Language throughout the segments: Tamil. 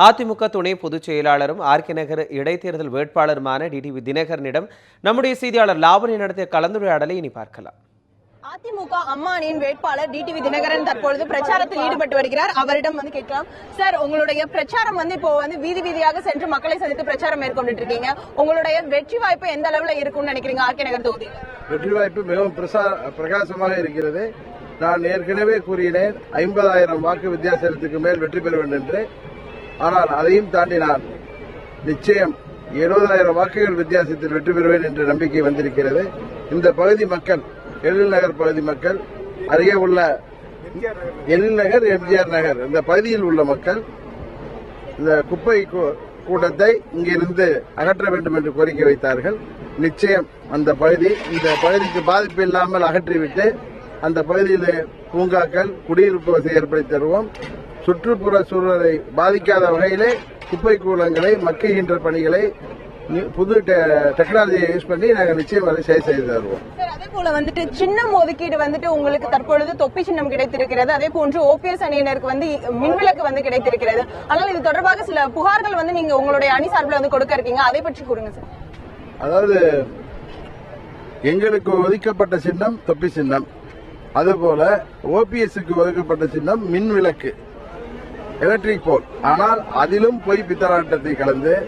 அதிமுக துணை பொதுச் செயலாளரும் ஆர்கே நகர் இடைத்தேர்தல் வேட்பாளருமான டிடிவி தினகரனிடம் நம்முடைய செய்தியாளர் லாவணி நடத்திய கலந்துரையாடலை இனி பார்க்கலாம். அதிமுக அம்மா அணியின் வேட்பாளர் டிடிவி தினகரன் தற்பொழுது பிரச்சாரத்தில் ஈடுபட்டு வருகிறார். அவரிடம் வந்து கேட்கலாம். சார் உங்களுடைய பிரச்சாரம் வந்து இப்போ வந்து வீதி வீதியாக சென்று மக்களை சந்தித்து பிரச்சாரம் மேற்கொண்டுட்டு இருக்கீங்க. உங்களுடைய வெற்றி வாய்ப்பு எந்த அளவுல இருக்கும்னு நினைக்கிறீங்க ஆர்கே நகர் தொகுதியில்? வெற்றி வாய்ப்பு மிகவும் பிரசா- பிரகாசமாக இருக்கிறது. நான் ஏற்கனவே கூறினேன் ஐம்பதாயிரம் வாக்கு வித்தியாசத்துக்கு மேல் வெற்றி பெறுவேன் என்று. ஆனால் அதையும் தாண்டி நான் நிச்சயம் எழுபதாயிரம் வாக்குகள் வித்தியாசத்தில் வெற்றி பெறுவேன் என்ற நம்பிக்கை வந்திருக்கிறது. இந்த பகுதி மக்கள் எழில் நகர் பகுதி மக்கள் அருகே உள்ள எழில் நகர் எம்ஜிஆர் நகர் இந்த பகுதியில் உள்ள மக்கள் இந்த குப்பை கூ- கூட்டத்தை இங்கிருந்து அகற்ற வேண்டும் என்று கோரிக்கை வைத்தார்கள். நிச்சயம் அந்த பகுதி இந்த பகுதிக்கு பாதிப்பு இல்லாமல் அகற்றிவிட்டு அந்த பகுதியில் பூங்காக்கள் குடியிருப்பு வசதி ஏற்படுத்தி தருவோம். சுற்றுப்புற சூழலை பாதிக்காத வகையிலே குப்பை கூலங்களை மக்குகின்ற பணிகளை புது டெக்னாலஜியை யூஸ் பண்ணி நாங்கள் நிச்சயம் அதை சரி செய்து தருவோம். சார் அதே போல வந்துட்டு சின்னம் ஒதுக்கீடு வந்துட்டு உங்களுக்கு தற்பொழுது தொப்பி சின்னம் கிடைத்திருக்கிறது. அதே போன்று ஓபிஎஸ் அணியினருக்கு வந்து மின்விளக்கு வந்து கிடைத்திருக்கிறது. ஆனால் இது தொடர்பாக சில புகார்கள் வந்து நீங்க உங்களுடைய அணி சார்பில் வந்து கொடுக்க இருக்கீங்க. அதை பற்றி கூறுங்க சார். அதாவது எங்களுக்கு ஒதுக்கப்பட்ட சின்னம் தொப்பி சின்னம். அதுபோல ஓபிஎஸ்க்கு ஒதுக்கப்பட்ட சின்னம் மின் விளக்கு. எலக்ட்ரிக் போல் ஆனால் அதிலும் பொய் பித்தலாட்டத்தை கலந்து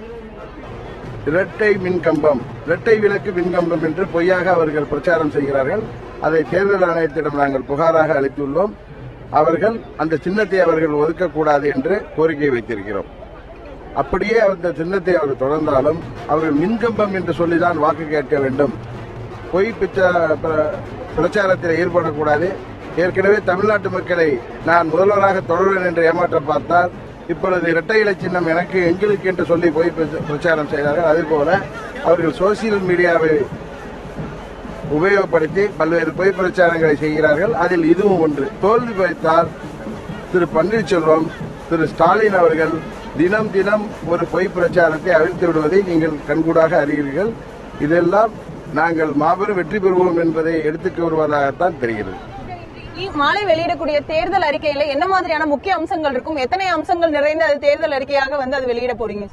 இரட்டை மின்கம்பம் இரட்டை விளக்கு மின்கம்பம் என்று பொய்யாக அவர்கள் பிரச்சாரம் செய்கிறார்கள். அதை தேர்தல் ஆணையத்திடம் நாங்கள் புகாராக அளித்துள்ளோம். அவர்கள் அந்த சின்னத்தை அவர்கள் ஒதுக்கக்கூடாது என்று கோரிக்கை வைத்திருக்கிறோம். அப்படியே அந்த சின்னத்தை அவர் தொடர்ந்தாலும் அவர்கள் மின்கம்பம் என்று சொல்லிதான் வாக்கு கேட்க வேண்டும். பொய் பிச்ச- பிரச்சாரத்தில் ஈடுபடக்கூடாது. ஏற்கனவே தமிழ்நாட்டு மக்களை நான் முதல்வராக தொடர்வேன் என்று ஏமாற்ற பார்த்தால் இப்பொழுது இரட்டை இலை சின்னம் எனக்கு எங்களுக்கு என்று சொல்லி பொய் பிரச்சாரம் செய்தார்கள். அதுபோல அவர்கள் சோசியல் மீடியாவை உபயோகப்படுத்தி பல்வேறு பொய் பிரச்சாரங்களை செய்கிறார்கள். அதில் இதுவும் ஒன்று. தோல்வி வைத்தால் திரு பன்னீர்செல்வம் திரு ஸ்டாலின் அவர்கள் தினம் தினம் ஒரு பொய் பிரச்சாரத்தை அழித்து விடுவதை நீங்கள் கண்கூடாக அறிகிறீர்கள். இதெல்லாம் நாங்கள் மாபெரும் வெற்றி பெறுவோம் என்பதை எடுத்துக் வருவதாகத்தான் தெரிகிறது. மாலை வெளியிடக்கூடிய தேர்தல் அறிக்கையில என்ன மாதிரியான முக்கிய அம்சங்கள் இருக்கும்? எத்தனை அம்சங்கள் நிறைந்த அது தேர்தல் அறிக்கையாக வந்து அது வெளியிட போறீங்க?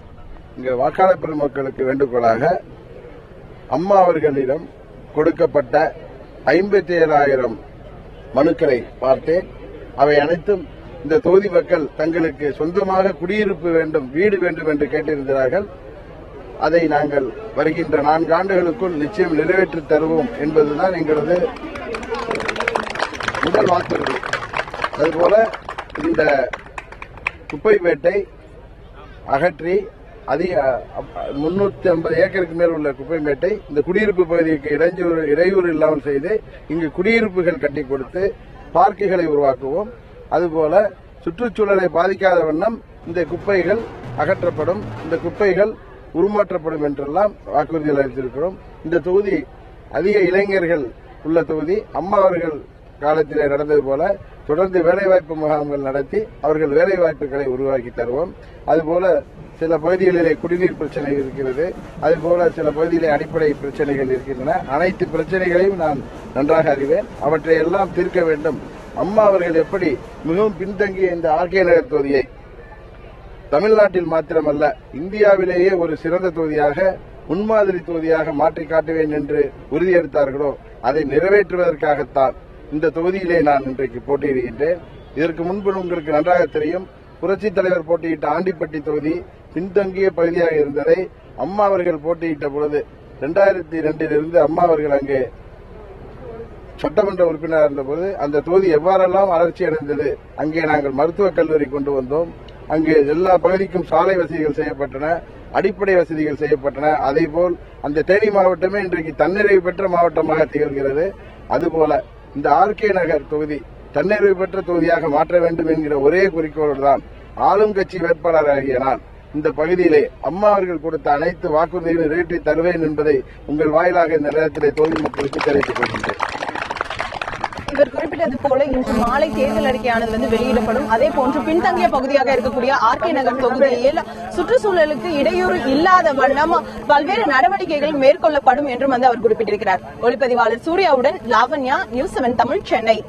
இங்க வாக்காளர் பெருமக்களுக்கு வேண்டுகோளாக அம்மா அவர்களிடம் கொடுக்கப்பட்ட ஐம்பத்தி ஏழாயிரம் மனுக்களை பார்த்தேன் அவை அனைத்தும் இந்த தொகுதி மக்கள் தங்களுக்கு சொந்தமாக குடியிருப்பு வேண்டும் வீடு வேண்டும் என்று கேட்டிருக்கிறார்கள் அதை நாங்கள் வருகின்ற நான்கு ஆண்டுகளுக்குள் நிச்சயம் நிறைவேற்றி தருவோம் என்பதுதான் எங்களது உடல் வாக்குறுதி அதுபோல இந்த குப்பை வேட்டை அகற்றி அதிக முன்னூத்தி ஐம்பது ஏக்கருக்கு மேல் உள்ள குப்பை மேட்டை இந்த குடியிருப்பு பகுதிக்கு இடைஞ்சூறு இடையூறு இல்லாமல் செய்து இங்கு குடியிருப்புகள் கட்டி கொடுத்து பார்க்குகளை உருவாக்குவோம். அதுபோல சுற்றுச்சூழலை பாதிக்காத வண்ணம் இந்த குப்பைகள் அகற்றப்படும் இந்த குப்பைகள் உருமாற்றப்படும் என்றெல்லாம் வாக்குறுதிகள் அளித்திருக்கிறோம். இந்த தொகுதி அதிக இளைஞர்கள் உள்ள தொகுதி. அம்மா அவர்கள் காலத்திலே நடந்தது போல தொடர்ந்து வேலைவாய்ப்பு முகாம்கள் நடத்தி அவர்கள் வேலைவாய்ப்புகளை உருவாக்கி தருவோம். அதுபோல சில பகுதிகளிலே குடிநீர் பிரச்சனை இருக்கிறது. அதுபோல சில பகுதியிலே அடிப்படை பிரச்சனைகள் இருக்கின்றன. அனைத்து பிரச்சனைகளையும் நான் நன்றாக அறிவேன். அவற்றை எல்லாம் தீர்க்க வேண்டும். அம்மா அவர்கள் எப்படி மிகவும் பின்தங்கிய இந்த ஆர்கே நகர் தொகுதியை தமிழ்நாட்டில் மாத்திரமல்ல இந்தியாவிலேயே ஒரு சிறந்த தொகுதியாக முன்மாதிரி தொகுதியாக மாற்றி காட்டுவேன் என்று உறுதியளித்தார்களோ அதை நிறைவேற்றுவதற்காகத்தான் இந்த தொகுதியிலே நான் இன்றைக்கு போட்டியிடுகின்றேன். இதற்கு முன்பு உங்களுக்கு நன்றாக தெரியும் புரட்சித் தலைவர் போட்டியிட்ட ஆண்டிப்பட்டி தொகுதி பின்தங்கிய பகுதியாக இருந்ததை அம்மா அவர்கள் போட்டியிட்ட பொழுது இரண்டாயிரத்தி இரண்டிலிருந்து அம்மா அவர்கள் அங்கே சட்டமன்ற உறுப்பினராக இருந்தபோது அந்த தொகுதி எவ்வாறெல்லாம் வளர்ச்சி அடைந்தது அங்கே நாங்கள் மருத்துவக் கல்லூரி கொண்டு வந்தோம். அங்கே எல்லா பகுதிக்கும் சாலை வசதிகள் செய்யப்பட்டன அடிப்படை வசதிகள் செய்யப்பட்டன. அதேபோல் அந்த தேனி மாவட்டமே இன்றைக்கு தன்னிறைவு பெற்ற மாவட்டமாக திகழ்கிறது. அதுபோல இந்த ஆர்கே நகர் தொகுதி தன்னிறைவு பெற்ற தொகுதியாக மாற்ற வேண்டும் என்கிற ஒரே குறிக்கோளோடு தான் ஆளும் கட்சி வேட்பாளராகிய நான் இந்த பகுதியிலே அம்மா அவர்கள் கொடுத்த அனைத்து வாக்குறுதிகளையும் நிறைவேற்றி தருவேன் என்பதை உங்கள் வாயிலாக இந்த நேரத்திலே தோல்வி மக்களுக்கு தெரிவித்துக் கொள்கின்றேன். இவர் குறிப்பிட்டது போல இன்று மாலை தேர்தல் அறிக்கையானது வந்து வெளியிடப்படும். அதே போன்று பின்தங்கிய பகுதியாக இருக்கக்கூடிய ஆர்கே நகர் தொகுதியில் சுற்றுச்சூழலுக்கு இடையூறு இல்லாத வண்ணம் பல்வேறு நடவடிக்கைகள் மேற்கொள்ளப்படும் என்றும் வந்து அவர் குறிப்பிட்டிருக்கிறார். ஒளிப்பதிவாளர் சூர்யாவுடன் லாவண்யா நியூஸ் செவன் தமிழ் சென்னை.